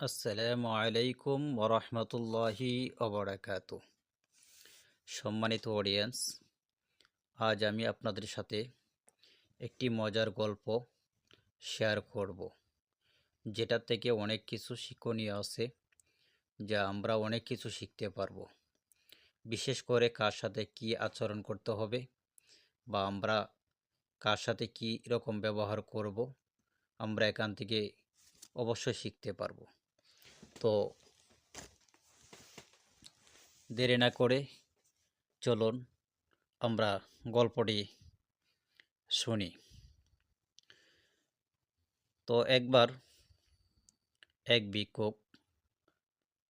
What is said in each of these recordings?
আসসালামু আলাইকুম ওরহমতুল্লাহি ওবরাকাত। সম্মানিত অডিয়েন্স আজ আমি আপনাদের সাথে একটি মজার গল্প শেয়ার করব, যেটা থেকে অনেক কিছু শিক্ষণীয় আছে, যা আমরা অনেক কিছু শিখতে পারব। বিশেষ করে কার সাথে কি আচরণ করতে হবে, বা আমরা কার সাথে কী রকম ব্যবহার করব, আমরা এখান থেকে অবশ্যই শিখতে পারব। তো দেরি না করে চলুন আমরা গল্পটি শুনি। তো একবার এক ভিক্ষুক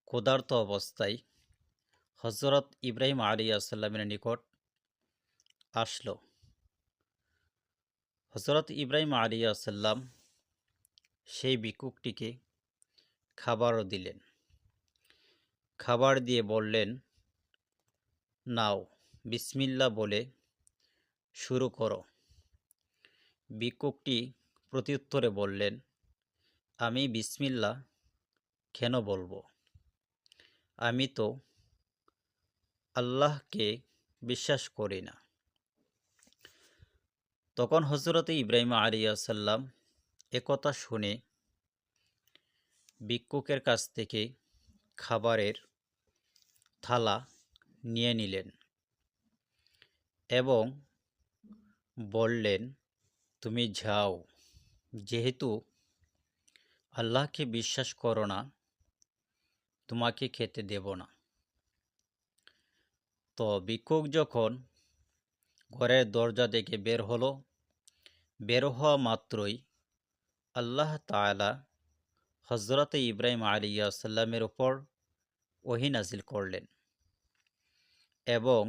ক্ষুধার্ত অবস্থায় হজরত ইব্রাহিম আলী আসাল্লামের নিকট আসলো। হজরত ইব্রাহিম আলী আসাল্লাম সেই ভিক্ষুকটিকে খাবারও দিলেন। খাবার দিয়ে বললেন, নাও বিসমিল্লা বলে শুরু করো। ভিক্ষুকটি প্রত্যুত্তরে বললেন, আমি বিসমিল্লা কেন বলব? আমি তো আল্লাহকে বিশ্বাস করি না। তখন হজরত ইব্রাহিম আলিয়াসাল্লাম একথা শুনে ভিক্ষুকের কাছ থেকে খাবারের থালা নিয়ে নিলেন এবং বললেন, তুমি যাও। যেহেতু আল্লাহকে বিশ্বাস করো না, তোমাকে খেতে দেব না। তো ভিক্ষুক যখন ঘরের দরজা থেকে বের হলো, বের হওয়া মাত্রই আল্লাহ তালা হজরত ইব্রাহিম আলিয়াসাল্লামের ওপর ওহি নাজিল করলেন এবং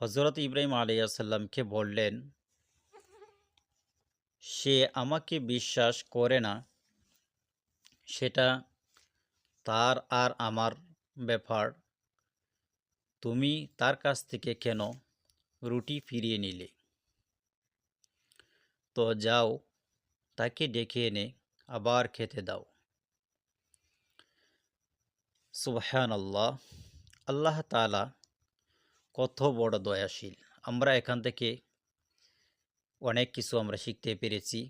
হজরত ইব্রাহিম আলিয়াসাল্লামকে বললেন, সে আমাকে বিশ্বাস করে না, সেটা তার আর আমার ব্যাপার। তুমি তার কাছ থেকে কেন রুটি ফিরিয়ে নিলে? তো যাও, তাকে ডেকে এনে আবার খেতে দাও। সুবহান আল্লাহ আল্লাহ তালা কত বড় দয়াশীল। আমরা এখান থেকে অনেক কিছু আমরা শিখতে পেরেছি।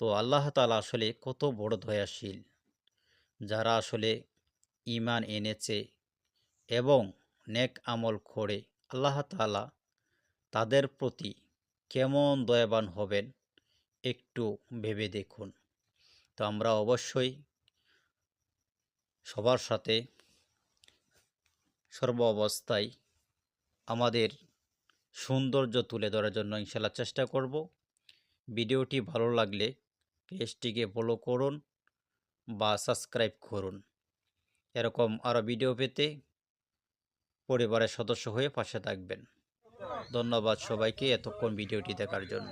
তো আল্লাহ তালা আসলে কত বড় দয়াশীল, যারা আসলে ইমান এনেছে এবং নেক আমল করে আল্লাহ তালা তাদের প্রতি কেমন দয়াবান হবেন একটু ভেবে দেখুন। তো আমরা অবশ্যই সবার সাথে সর্ব অবস্থায় আমাদের সৌন্দর্য তুলে ধরার জন্য ইনশাল্লাহ চেষ্টা করব। ভিডিওটি ভালো লাগলে পেজটিকে ফলো করুন বা সাবস্ক্রাইব করুন। এরকম আরও ভিডিও পেতে পরিবারের সদস্য হয়ে পাশে থাকবেন। ধন্যবাদ সবাইকে এতক্ষণ ভিডিওটি দেখার জন্য।